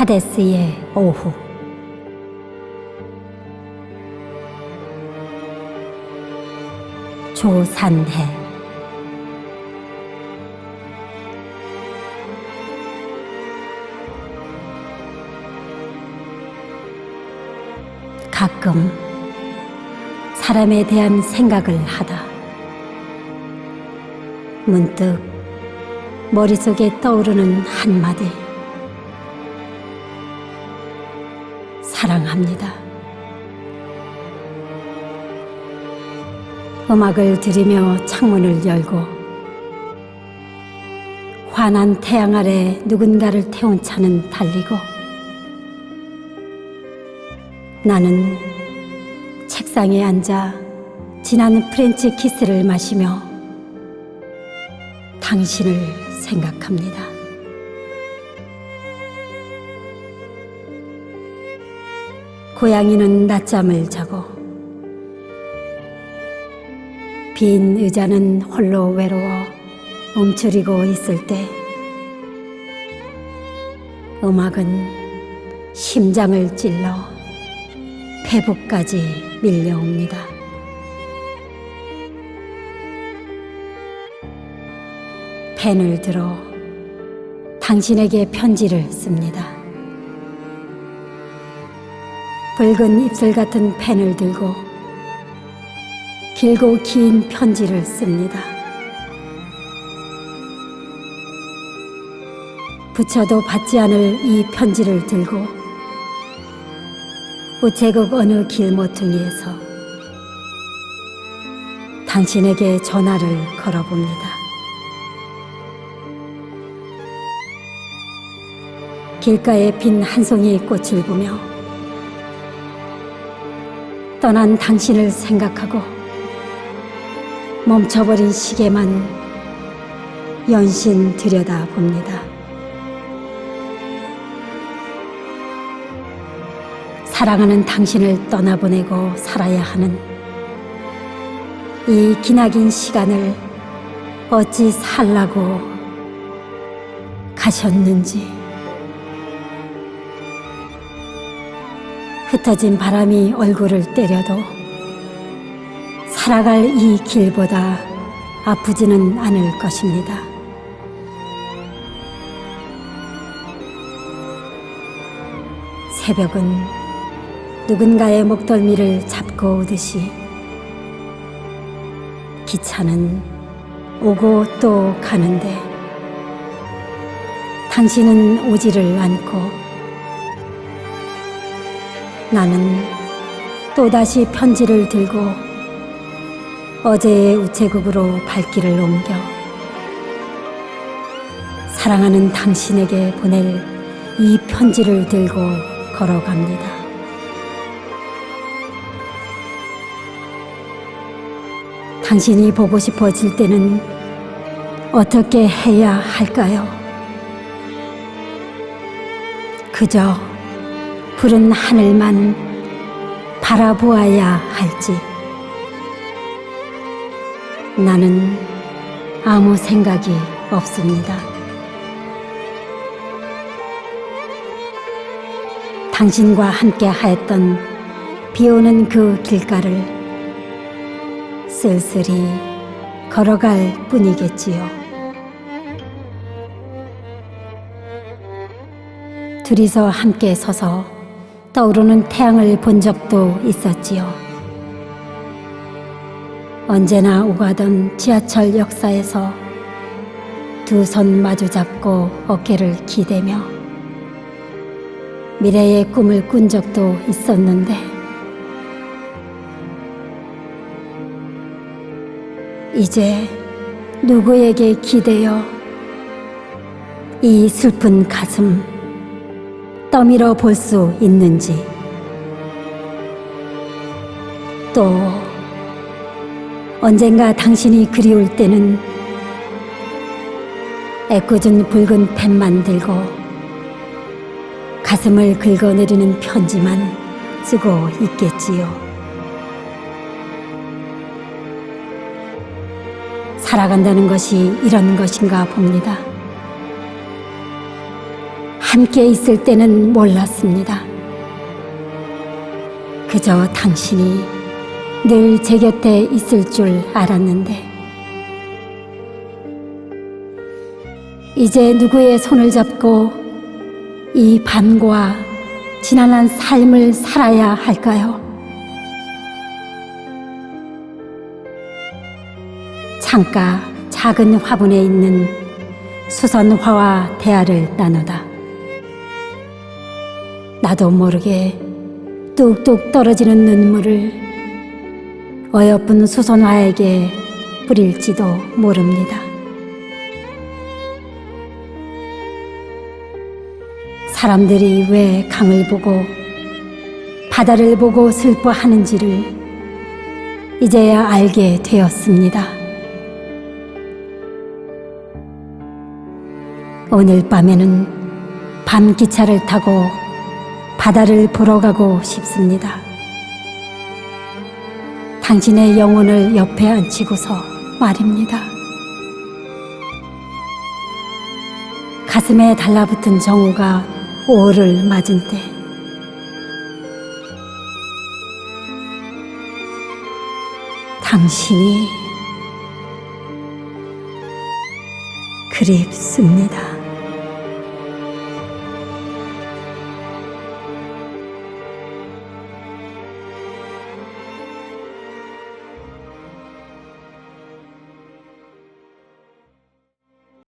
하데스의 오후. 조산해. 가끔 사람에 대한 생각을 하다. 문득 머릿속에 떠오르는 한마디 사랑합니다. 음악을 들으며 창문을 열고 환한 태양 아래 누군가를 태운 차는 달리고 나는 책상에 앉아 진한 프렌치 키스를 마시며 당신을 생각합니다. 고양이는 낮잠을 자고 빈 의자는 홀로 외로워 움츠리고 있을 때 음악은 심장을 찔러 폐부까지 밀려옵니다. 펜을 들어 당신에게 편지를 씁니다. 붉은 입술 같은 펜을 들고 길고 긴 편지를 씁니다. 붙여도 받지 않을 이 편지를 들고 우체국 어느 길모퉁이에서 당신에게 전화를 걸어봅니다. 길가에 핀한 송이 꽃을 보며 떠난 당신을 생각하고 멈춰버린 시계만 연신 들여다 봅니다. 사랑하는 당신을 떠나보내고 살아야 하는 이 기나긴 시간을 어찌 살라고 가셨는지 흩어진 바람이 얼굴을 때려도 살아갈 이 길보다 아프지는 않을 것입니다. 새벽은 누군가의 목덜미를 잡고 오듯이 기차는 오고 또 가는데 당신은 오지를 않고 나는 또다시 편지를 들고 어제의 우체국으로 발길을 옮겨 사랑하는 당신에게 보낼 이 편지를 들고 걸어갑니다. 당신이 보고 싶어질 때는 어떻게 해야 할까요? 그저 푸른 하늘만 바라보아야 할지 나는 아무 생각이 없습니다. 당신과 함께 하였던 비 오는 그 길가를 쓸쓸히 걸어갈 뿐이겠지요. 둘이서 함께 서서 떠오르는 태양을 본 적도 있었지요. 언제나 오가던 지하철 역사에서 두 손 마주 잡고 어깨를 기대며 미래의 꿈을 꾼 적도 있었는데 이제 누구에게 기대어 이 슬픈 가슴 떠밀어 볼 수 있는지 또 언젠가 당신이 그리울 때는 애꿎은 붉은 펜 만 들고 가슴을 긁어내리는 편지만 쓰고 있겠지요. 살아간다는 것이 이런 것인가 봅니다. 함께 있을 때는 몰랐습니다. 그저 당신이 늘 제 곁에 있을 줄 알았는데, 이제 누구의 손을 잡고 이 밤과 지난한 삶을 살아야 할까요? 창가 작은 화분에 있는 수선화와 대화를 나누다. 나도 모르게 뚝뚝 떨어지는 눈물을 어여쁜 수선화에게 뿌릴지도 모릅니다. 사람들이 왜 강을 보고 바다를 보고 슬퍼하는지를 이제야 알게 되었습니다. 오늘 밤에는 밤 기차를 타고 바다를 보러 가고 싶습니다. 당신의 영혼을 옆에 앉히고서 말입니다. 가슴에 달라붙은 정우가 5월을 맞은 때 당신이 그립습니다.